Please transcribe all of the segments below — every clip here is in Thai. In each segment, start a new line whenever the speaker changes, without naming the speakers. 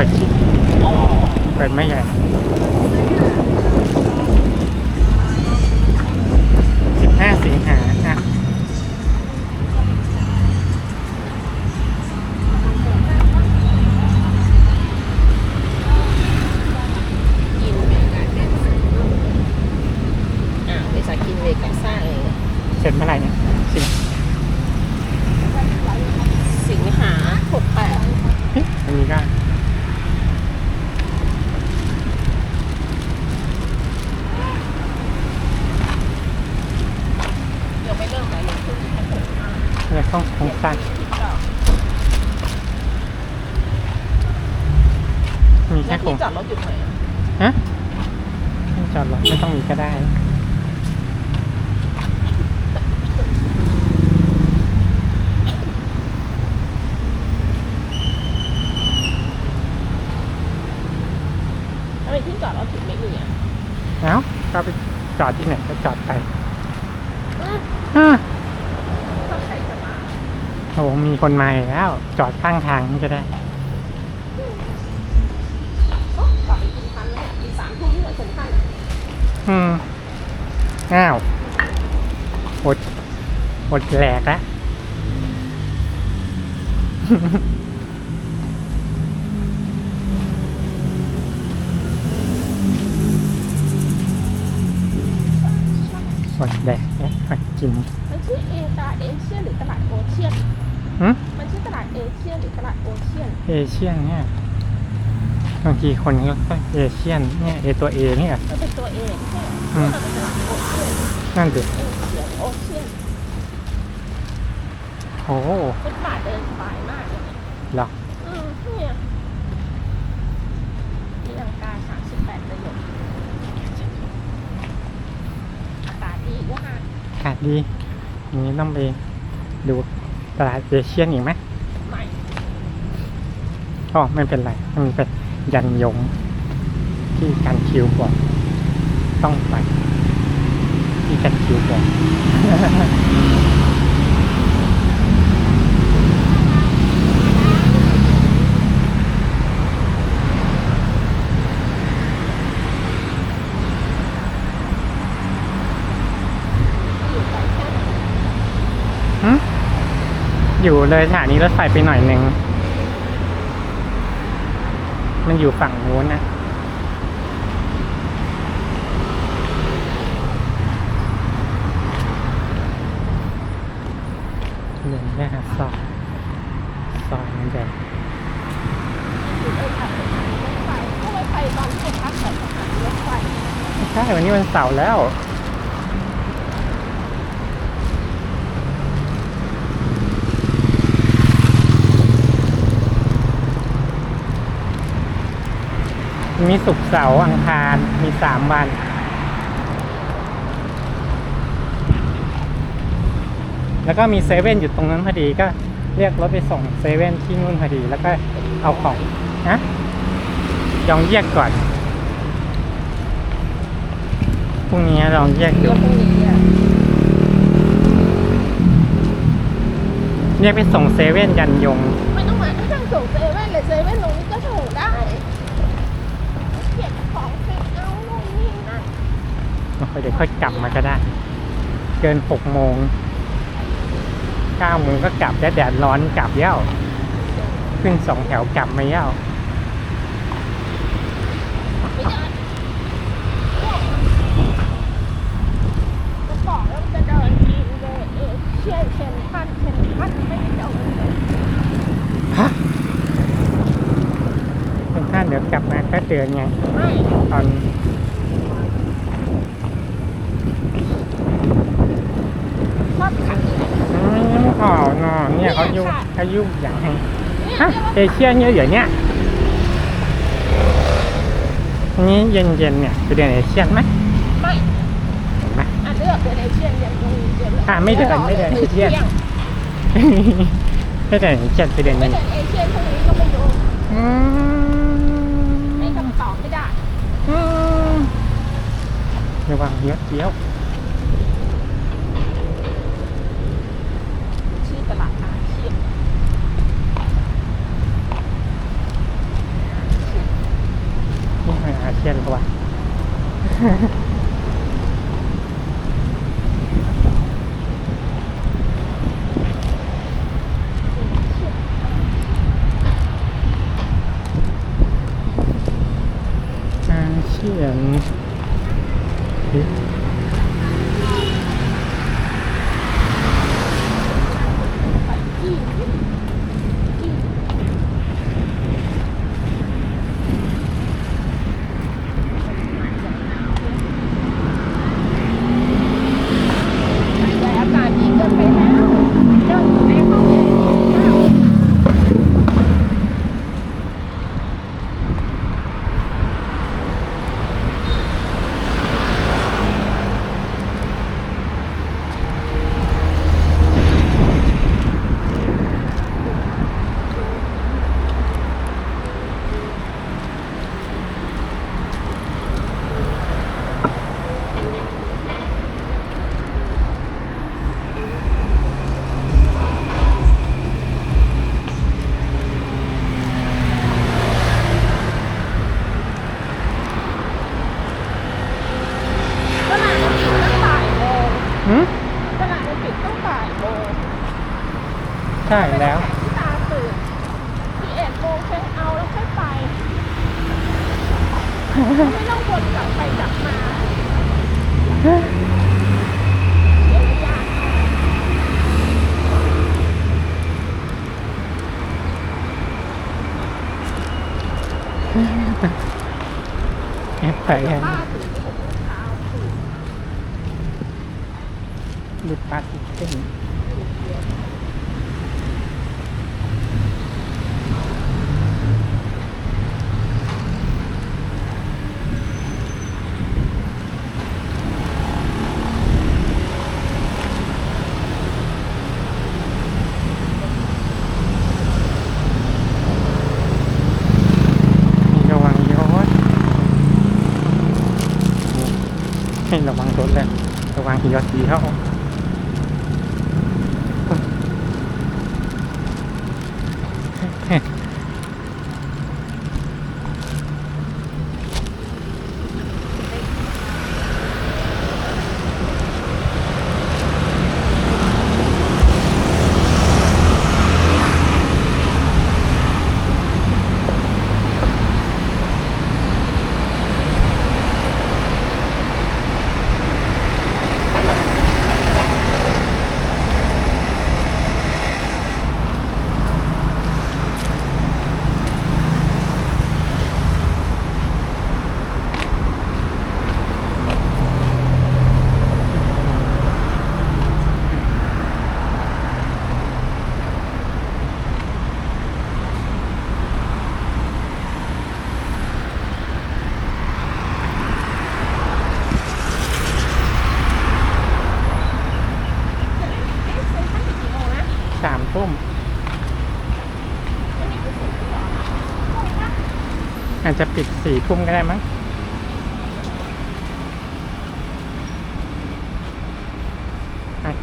ปิดคลิปเปิดไม่ใหญ่สิบห้าสิงหาอะ
กินเวกาเดนอ่าวเวสากินเวกาซ่าเอง
เสร็จเมื่อไหร่เนี่ยสิง
สิงหาหกแปด
เฮ้ยอันนี้ก็
ยังไม่เริ่มเลยลงทุนแค่หกห้า
เลย ต้องคงสั้น
คิดต่อ
มี
แค่ว
ค
ที่
ง
จอดรถอยู่ไหนอะ
ฮะที่จอดรถไม่ต้องมีก็ได้
ทำไมที่จอดรถถึงไม่มีอะ
เอ้าก็ไปจอดที่ไหนก็จอดไป
อืม
อะ
ถ้าใครจะมา
โอ้มีคนมาแล้ว จอดข้างทางนี่ก็ได้
อ้กลับไปกินทันแล้วมีสามทุ่มที่เหลือเซ็นทรัล
อืมอ้าวอดอดแหลกแล้วอดแดกแล้วอดกิน
มันชื่อเอตาดเอเชียหรือตลาด
หึ
มันชื่อตลาดเอเชียนหรือตลาดโอเชียน
เอเชียนเนี่ยบางทีคนก็ก็เอเชียนเนี่ยเอตัวเอเนี่ย
มันเป็นตัวเองใช่ไหม
อืม
มันเป็นตลาดโอเชียน
นั่นดิ
เอเชียนโอเชียน
โอ้โห
ฟุตบาทเดินสบายมากเลย
เหรอ
อืมเนี่ยมีลังกา38ประโยคอากาศดีว่า
อากาศดีอย่างนี้ต้องไปดู ตลาดเอเชียนอีกไหม
ใหม่
ก็ไม่เป็นไร มันเป็นยันยงที่กันคิวบอกต้องไป ที่กันคิวบอก
อยู่ไกลแค่ไหน
หึ อยู่เลยสถานีรถไฟไปหน่อยหนึ่ง มันอยู่ฝั่งนู้นนะเดินไปหาซอยซอยมันแดง
อยู่ไปขับสถานีรถไฟก็ไม่ไปตอนที่ไปพักกับสถานีรถไฟ
ไม่ใช่วันนี้วันเสาร์แล้ว มีศุกร์เสาร์อังคารมีสามวัน แล้วก็มีเซเว่นอยู่ตรงนั้นพอดีก็เรียกรถไปส่งเซเว่นที่นู่นพอดี แล้วก็เอาของนะยองเยียกก่อนพรุ่งนี้ลองแยกดู
เดี๋ยวพรุ่งนี้อะ
เรียกไปส่งเซเว่นยันยง
ไม่ต้องมาไม่ต้องส่งเซเว่นเลยเซเว่นตรงนี้ก็ส่งได้เก็บของเก็บเอาโน่นนี่นั่น
เดี๋ยวค่อยกลับมาก็ได้ เกินหกโมงเก้าโมงก็กลับแล้วแดดร้อนกลับเย้าขึ้นสองแถวกลับมาเย้า
ต่อแล้วจะเดินไปเอเชียนท่านเซนท่านไม่ได้เดิน
ฮะเซนท่านเดี๋ยวกลับมาก็เตือนไง
ไม่
ตอน
ชอบขัดเลย
อืมอ๋อนอเนี่ยเขายุ่ง
เนี่ยค่ะ
เขายุ่งอย่างไง
เนี่ย
ฮะเอเชียเนี่ยเดี๋ยวเนี้ยนี้เย็นๆเนี่ยไปเดินเอเชียนไหม
ไม่
เห็นไหม
อะเลือกเป็นเอเชียนอย่างตรงเดียว
อะไม่เดินไม่เดินเอเชียนไปเดินเอเชียนไปเดิน
ไม่
ยังไง
เดินเอเชียนพวกนี้ก็ไม่รู้
อืม
ให้คำตอบไม่ได้
อืมระวังเยอะเกี้ยว
ชื่อตลาดอาเชียน
เย็นกว่าอาเชียนเอ๊ะ
แต่อากาศดีเกินไปแล้วเดินอยู่ในห้องเย็นๆ ตลาดมันปิดตั้งบ่ายโมง
หืม
ตลาดมันปิดตั้งบ่ายโมง
ใช่แล้ว
ที่ตาตื่นที่เอ็ดโมงเช็คเอาท์แล้วค่อยไป ไม่ต้องวนกลับไปกลับมาเสียระยะ
แอปไปกัน
ป้าตื่นหกโมงเช้าตื่น
หลุดปาติเต้นระวังยศให้ระวังรถแล้วระวังยศดีเข้า
เอ๊ะเซ็นทรัลปิดกี่โมงนะ
สามทุ่ม
อา
จจะปิดสี่ทุ่มก็ได้มั้ง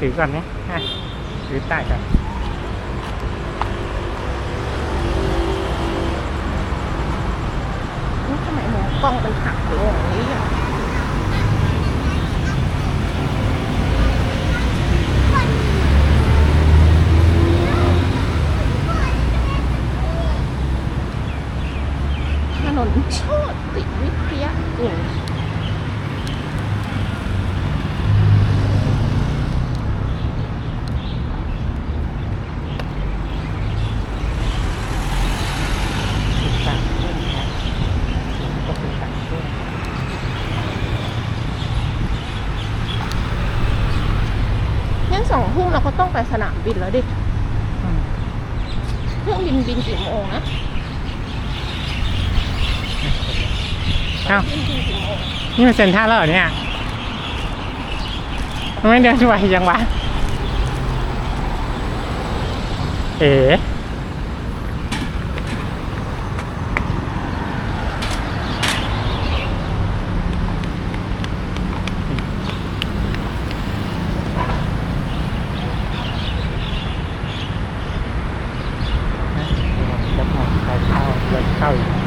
ถือก่อนนะถือใต้ก่อน
นี่ทำไมหมอกล้องมันหักลงอย่างนี้อะ นนโชติวิทยากุล
ปิดสามทุ่มครับก็ปิดสามทุ่ม
งั้นสองทุ่มเราก็ต้องไปสนามบินแล้วดิเครื่องบินบินกี่โมงนะ
เอ้า
นี่มั
นเซ็นท่าแล้วเนี่ยทำไมเดินไวยังวะ เอ๋เข้เข้าอีก